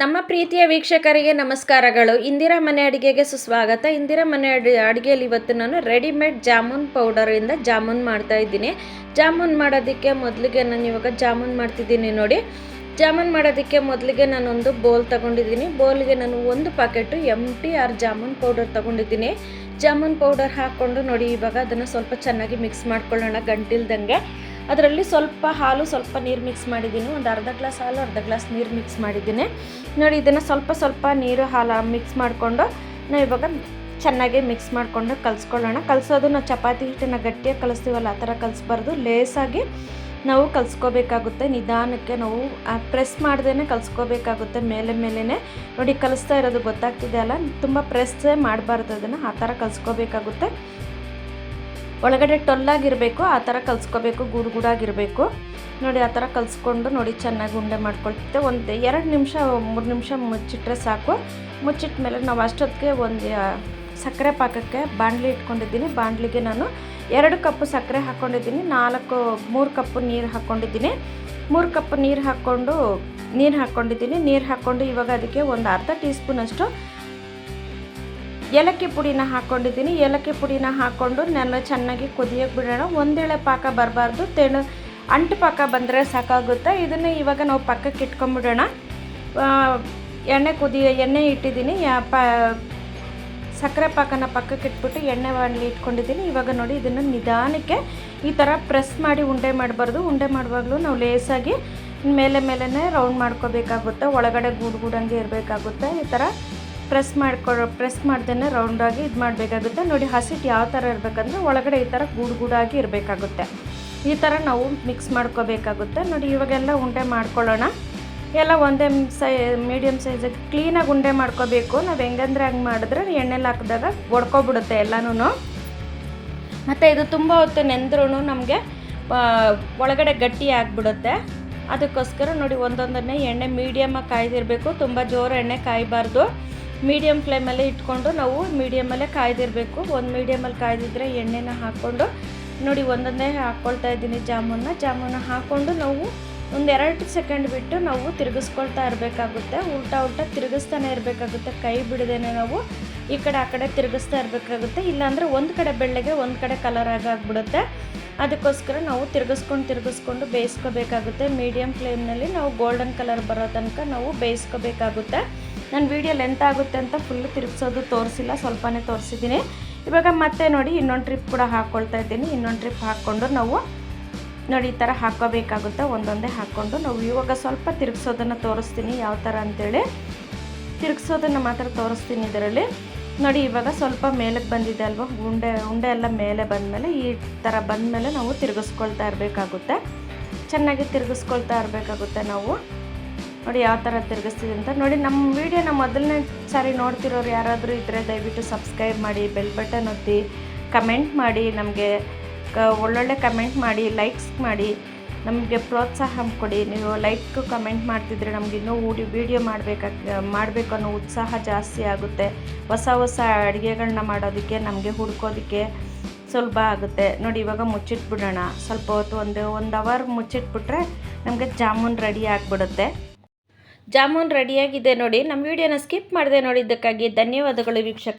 ನಮ್ಮ ಪ್ರೀತಿಯ ವೀಕ್ಷಕರಿಗೆ ನಮಸ್ಕಾರಗಳು. ಇಂದಿರಾ ಮನೆ ಅಡುಗೆಗೆ ಸುಸ್ವಾಗತ. ಇಂದಿರಾ ಮನೆ ಅಡಿ, ಅಡುಗೆಯಲ್ಲಿ ಇವತ್ತು ನಾನು ರೆಡಿಮೇಡ್ ಜಾಮೂನ್ ಪೌಡರಿಂದ ಜಾಮೂನ್ ಮಾಡ್ತಾ ಇದ್ದೀನಿ. ಜಾಮೂನ್ ಮಾಡೋದಕ್ಕೆ ಮೊದಲಿಗೆ ನಾನು ಇವಾಗ ಜಾಮೂನ್ ಮಾಡ್ತಿದ್ದೀನಿ ನೋಡಿ. ಜಾಮೂನ್ ಮಾಡೋದಕ್ಕೆ ಮೊದಲಿಗೆ ನಾನೊಂದು ಬೋಲ್ ತಗೊಂಡಿದ್ದೀನಿ. ಬೋಲ್ಗೆ ನಾನು ಒಂದು packet M T R jamun powder ತಗೊಂಡಿದ್ದೀನಿ. ಜಾಮೂನ್ ಪೌಡರ್ ಹಾಕ್ಕೊಂಡು ನೋಡಿ ಇವಾಗ ಅದನ್ನು ಸ್ವಲ್ಪ ಚೆನ್ನಾಗಿ ಮಿಕ್ಸ್ ಮಾಡ್ಕೊಳ್ಳೋಣ ಗಂಟಿಲ್ದಂಗೆ. ಅದರಲ್ಲಿ ಸ್ವಲ್ಪ ಹಾಲು, ಸ್ವಲ್ಪ ನೀರು ಮಿಕ್ಸ್ ಮಾಡಿದ್ದೀನಿ. ಒಂದು ಅರ್ಧ ಗ್ಲಾಸ್ ಹಾಲು, ಅರ್ಧ ಗ್ಲಾಸ್ ನೀರು ಮಿಕ್ಸ್ ಮಾಡಿದ್ದೀನಿ. ನೋಡಿ, ಇದನ್ನು ಸ್ವಲ್ಪ ಸ್ವಲ್ಪ ನೀರು, ಹಾಲು ಮಿಕ್ಸ್ ಮಾಡಿಕೊಂಡು ನಾವು ಇವಾಗ ಚೆನ್ನಾಗಿ ಮಿಕ್ಸ್ ಮಾಡಿಕೊಂಡು ಕಲಿಸ್ಕೊಳ್ಳೋಣ. ಕಲಿಸೋದು ನಾವು ಚಪಾತಿ ಹಿಟ್ಟನ್ನು ಗಟ್ಟಿಯಾಗಿ ಕಲಿಸ್ತೀವಲ್ಲ, ಆ ಥರ ಕಲಿಸ್ಬಾರ್ದು. ಲೇಸಾಗಿ ನಾವು ಕಲಿಸ್ಕೋಬೇಕಾಗುತ್ತೆ. ನಿಧಾನಕ್ಕೆ ನಾವು ಪ್ರೆಸ್ ಮಾಡ್ದೇ ಕಲಿಸ್ಕೋಬೇಕಾಗುತ್ತೆ ಮೇಲೆ ಮೇಲೇ ನೋಡಿ, ಕಲಿಸ್ತಾ ಇರೋದು ಗೊತ್ತಾಗ್ತಿದೆ ಅಲ್ಲ? ತುಂಬ ಪ್ರೆಸ್ಸೇ ಮಾಡಬಾರ್ದು ಅದನ್ನು. ಆ ಥರ ಕಲಿಸ್ಕೋಬೇಕಾಗುತ್ತೆ. ಒಳಗಡೆ ಟೊಲ್ಲಾಗಿರಬೇಕು, ಆ ಥರ ಕಲಿಸ್ಕೋಬೇಕು, ಗೂಡು ಗೂಡಾಗಿರಬೇಕು. ನೋಡಿ, ಆ ಥರ ಕಲಿಸ್ಕೊಂಡು ನೋಡಿ, ಚೆನ್ನಾಗಿ ಉಂಡೆ ಮಾಡ್ಕೊಳ್ತಿದ್ದೆ ಒಂದು ಎರಡು ನಿಮಿಷ, ಮೂರು ನಿಮಿಷ ಮುಚ್ಚಿಟ್ರೆ ಸಾಕು. ಮುಚ್ಚಿಟ್ಟ ಮೇಲೆ ನಾವು ಅಷ್ಟೊತ್ತಿಗೆ ಒಂದು ಸಕ್ಕರೆ ಪಾಕಕ್ಕೆ ಬಾಣಲಿ ಇಟ್ಕೊಂಡಿದ್ದೀನಿ. ಬಾಣಲಿಗೆ ನಾನು ಎರಡು ಕಪ್ಪು ಸಕ್ಕರೆ ಹಾಕ್ಕೊಂಡಿದ್ದೀನಿ. ನಾಲ್ಕು, ಮೂರು ಕಪ್ಪು ನೀರು ಹಾಕ್ಕೊಂಡಿದ್ದೀನಿ. ಮೂರು ಕಪ್ ನೀರು ಹಾಕ್ಕೊಂಡು, ನೀರು ಹಾಕ್ಕೊಂಡಿದ್ದೀನಿ. ನೀರು ಹಾಕ್ಕೊಂಡು ಇವಾಗ ಅದಕ್ಕೆ ಒಂದು ಅರ್ಧ ಟೀ ಸ್ಪೂನಷ್ಟು ಏಲಕ್ಕಿ ಪುಡಿನ ಹಾಕ್ಕೊಂಡಿದ್ದೀನಿ ಏಲಕ್ಕಿ ಪುಡಿನ ಹಾಕ್ಕೊಂಡು ನೆಲ ಚೆನ್ನಾಗಿ ಕುದಿಯೋಕೆ ಬಿಡೋಣ. ಒಂದೇಳೆ ಪಾಕ ಬರಬಾರ್ದು. ತೆಣು ಅಂಟು ಪಾಕ ಬಂದರೆ ಸಾಕಾಗುತ್ತೆ. ಇದನ್ನು ಇವಾಗ ನಾವು ಪಕ್ಕಕ್ಕೆ ಇಟ್ಕೊಂಬಿಡೋಣ. ಎಣ್ಣೆ ಕುದಿ ಎಣ್ಣೆ ಇಟ್ಟಿದ್ದೀನಿ. ಪ, ಸಕ್ಕರೆ ಪಾಕನ ಪಕ್ಕಕ್ಕೆ ಇಟ್ಬಿಟ್ಟು ಎಣ್ಣೆ ಬಾಣಲಿ ಇಟ್ಕೊಂಡಿದ್ದೀನಿ. ಇವಾಗ ನೋಡಿ ಇದನ್ನು ನಿಧಾನಕ್ಕೆ ಈ ಥರ ಪ್ರೆಸ್ ಮಾಡಿ ಉಂಡೆ ಮಾಡಬಾರ್ದು. ಉಂಡೆ ಮಾಡುವಾಗಲೂ ನಾವು ಲೇಸಾಗಿ ಮೇಲೆ ಮೇಲೇ ರೌಂಡ್ ಮಾಡ್ಕೋಬೇಕಾಗುತ್ತೆ. ಒಳಗಡೆ ಗೂಡು ಗೂಡಂಗೆ ಇರಬೇಕಾಗುತ್ತೆ. ಈ ಥರ ಪ್ರೆಸ್ ಮಾಡ್ಕೊ ಪ್ರೆಸ್ ಮಾಡ್ದೇ ರೌಂಡಾಗಿ ಇದು ಮಾಡಬೇಕಾಗುತ್ತೆ. ನೋಡಿ ಹಸಿಟ್ಟು ಯಾವ ಥರ ಇರಬೇಕಂದ್ರೆ ಒಳಗಡೆ ಈ ಥರ ಗೂಡು ಗೂಡಾಗಿ ಇರಬೇಕಾಗುತ್ತೆ. ಈ ಥರ ನಾವು ಮಿಕ್ಸ್ ಮಾಡ್ಕೋಬೇಕಾಗುತ್ತೆ. ನೋಡಿ, ಇವಾಗೆಲ್ಲ ಉಂಡೆ ಮಾಡ್ಕೊಳ್ಳೋಣ. ಎಲ್ಲ ಒಂದೇ ಸೈ ಮೀಡಿಯಮ್ ಸೈಜಿಗೆ ಕ್ಲೀನಾಗಿ ಉಂಡೆ ಮಾಡ್ಕೋಬೇಕು. ನಾವು ಹೆಂಗಂದ್ರೆ ಹಂಗೆ ಮಾಡಿದ್ರೆ ಎಣ್ಣೆಲಿ ಹಾಕಿದಾಗ ಒಡ್ಕೊಬಿಡುತ್ತೆ ಎಲ್ಲನೂ ಮತ್ತು ಇದು ತುಂಬ ಹೊತ್ತು ನೆಂದ್ರೂ ನಮಗೆ ಒಳಗಡೆ ಗಟ್ಟಿ ಆಗಿಬಿಡುತ್ತೆ. ಅದಕ್ಕೋಸ್ಕರ ನೋಡಿ, ಒಂದೊಂದನ್ನೇ ಎಣ್ಣೆ ಮೀಡಿಯಮಾಗಿ ಕಾಯ್ದಿರಬೇಕು. ತುಂಬ ಜೋರು ಎಣ್ಣೆ ಕಾಯಬಾರ್ದು. ಮೀಡಿಯಮ್ ಫ್ಲೇಮಲ್ಲೇ ಇಟ್ಕೊಂಡು ನಾವು ಮೀಡಿಯಮಲ್ಲೇ ಕಾಯ್ದಿರಬೇಕು. ಒಂದು ಮೀಡಿಯಮಲ್ಲಿ ಕಾಯ್ದಿದ್ರೆ ಎಣ್ಣೆನ ಹಾಕ್ಕೊಂಡು ನೋಡಿ ಒಂದೊಂದೇ ಹಾಕ್ಕೊಳ್ತಾ ಇದ್ದೀನಿ ಜಾಮೂನ ಜಾಮೂನ ಹಾಕ್ಕೊಂಡು ನಾವು ಒಂದೆರಡು ಸೆಕೆಂಡ್ ಬಿಟ್ಟು ನಾವು ತಿರುಗಿಸ್ಕೊಳ್ತಾ ಇರಬೇಕಾಗುತ್ತೆ. ಉಲ್ಟ ಉಲ್ಟ ತಿರುಗಿಸ್ತಾನೆ ಇರಬೇಕಾಗುತ್ತೆ. ಕೈ ಬಿಡದೇನೆ ನಾವು ಈ ಕಡೆ ಆ ಕಡೆ ತಿರುಗಿಸ್ತಾ ಇರಬೇಕಾಗುತ್ತೆ. ಇಲ್ಲಾಂದರೆ ಒಂದು ಕಡೆ ಬೆಳ್ಳಗೆ ಒಂದು ಕಡೆ ಕಲರ್ ಆಗಾಗ್ಬಿಡುತ್ತೆ. ಅದಕ್ಕೋಸ್ಕರ ನಾವು ತಿರುಗಿಸ್ಕೊಂಡು ತಿರುಗಿಸ್ಕೊಂಡು ಬೇಯಿಸ್ಕೋಬೇಕಾಗುತ್ತೆ. ಮೀಡಿಯಮ್ ಫ್ಲೇಮ್ನಲ್ಲಿ ನಾವು ಗೋಲ್ಡನ್ ಕಲರ್ ಬರೋ ತನಕ ನಾವು ಬೇಯಿಸ್ಕೋಬೇಕಾಗುತ್ತೆ. ನನ್ನ ವೀಡಿಯೋ ಲೆಂತ್ ಆಗುತ್ತೆ ಅಂತ ಫುಲ್ಲು ತಿರುಗಿಸೋದು ತೋರಿಸಿಲ್ಲ, ಸ್ವಲ್ಪನೇ ತೋರಿಸಿದ್ದೀನಿ. ಇವಾಗ ಮತ್ತೆ ನೋಡಿ, ಇನ್ನೊಂದು ಟ್ರಿಪ್ ಕೂಡ ಹಾಕ್ಕೊಳ್ತಾ ಇದ್ದೀನಿ. ಇನ್ನೊಂದು ಟ್ರಿಪ್ ಹಾಕ್ಕೊಂಡು ನಾವು ನೋಡಿ, ಈ ಥರ ಹಾಕೋಬೇಕಾಗುತ್ತೆ ಒಂದೊಂದೇ ಹಾಕ್ಕೊಂಡು ನಾವು ಇವಾಗ ಸ್ವಲ್ಪ ತಿರುಗಿಸೋದನ್ನು ತೋರಿಸ್ತೀನಿ, ಯಾವ ಥರ ಅಂತೇಳಿ. ತಿರುಗಿಸೋದನ್ನು ಮಾತ್ರ ತೋರಿಸ್ತೀನಿ ಇದರಲ್ಲಿ. ನೋಡಿ, ಇವಾಗ ಸ್ವಲ್ಪ ಮೇಲಕ್ಕೆ ಬಂದಿದೆ ಅಲ್ವಾ? ಉಂಡೆ ಉಂಡೆ ಎಲ್ಲ ಮೇಲೆ ಬಂದಮೇಲೆ, ಈ ಥರ ಬಂದಮೇಲೆ ನಾವು ತಿರುಗಿಸ್ಕೊಳ್ತಾ ಇರಬೇಕಾಗುತ್ತೆ. ಚೆನ್ನಾಗಿ ತಿರುಗಿಸ್ಕೊಳ್ತಾ ಇರಬೇಕಾಗುತ್ತೆ ನಾವು. ನೋಡಿ ಯಾವ ಥರ ತಿರುಗಿಸ್ತೀವಿ ಅಂತ. ನೋಡಿ ನಮ್ಮ ವೀಡಿಯೋನ ಮೊದಲನೇ ಸಾರಿ ನೋಡ್ತಿರೋರು ಯಾರಾದರೂ ಇದ್ದರೆ ದಯವಿಟ್ಟು ಸಬ್ಸ್ಕ್ರೈಬ್ ಮಾಡಿ ಬೆಲ್ ಬಟನ್ ಒತ್ತಿ ಕಮೆಂಟ್ ಮಾಡಿ, ನಮಗೆ ಒಳ್ಳೊಳ್ಳೆ ಕಮೆಂಟ್ ಮಾಡಿ ಲೈಕ್ಸ್ ಮಾಡಿ, ನಮಗೆ ಪ್ರೋತ್ಸಾಹ ಕೊಡಿ. ನೀವು ಲೈಕ್ ಕಮೆಂಟ್ ಮಾಡ್ತಿದ್ರೆ ನಮ್ಗೆ ಇನ್ನೂ ಊಡಿ ವೀಡಿಯೋ ಮಾಡಬೇಕಾಗ ಮಾಡಬೇಕು ಅನ್ನೋ ಉತ್ಸಾಹ ಜಾಸ್ತಿ ಆಗುತ್ತೆ. ಹೊಸ ಹೊಸ ಅಡುಗೆಗಳನ್ನ ಮಾಡೋದಕ್ಕೆ, ನಮಗೆ ಹುಡ್ಕೋದಕ್ಕೆ ಸುಲಭ ಆಗುತ್ತೆ. ನೋಡಿ ಇವಾಗ ಮುಚ್ಚಿಟ್ಬಿಡೋಣ. ಸ್ವಲ್ಪ ಹೊತ್ತು ಒಂದು ಒಂದು ಅವರ್ ಮುಚ್ಚಿಟ್ಬಿಟ್ರೆ ನಮಗೆ ಜಾಮೂನ್ ರೆಡಿ ಆಗಿಬಿಡುತ್ತೆ. ಜಾಮೂನ್ ರೆಡಿಯಾಗಿದೆ ನೋಡಿ. ನಮ್ಮ ವಿಡಿಯೋನ ಸ್ಕಿಪ್ ಮಾಡಿದೆ ನೋಡಿದ್ದಕ್ಕಾಗಿ ಧನ್ಯವಾದಗಳು ವೀಕ್ಷಕ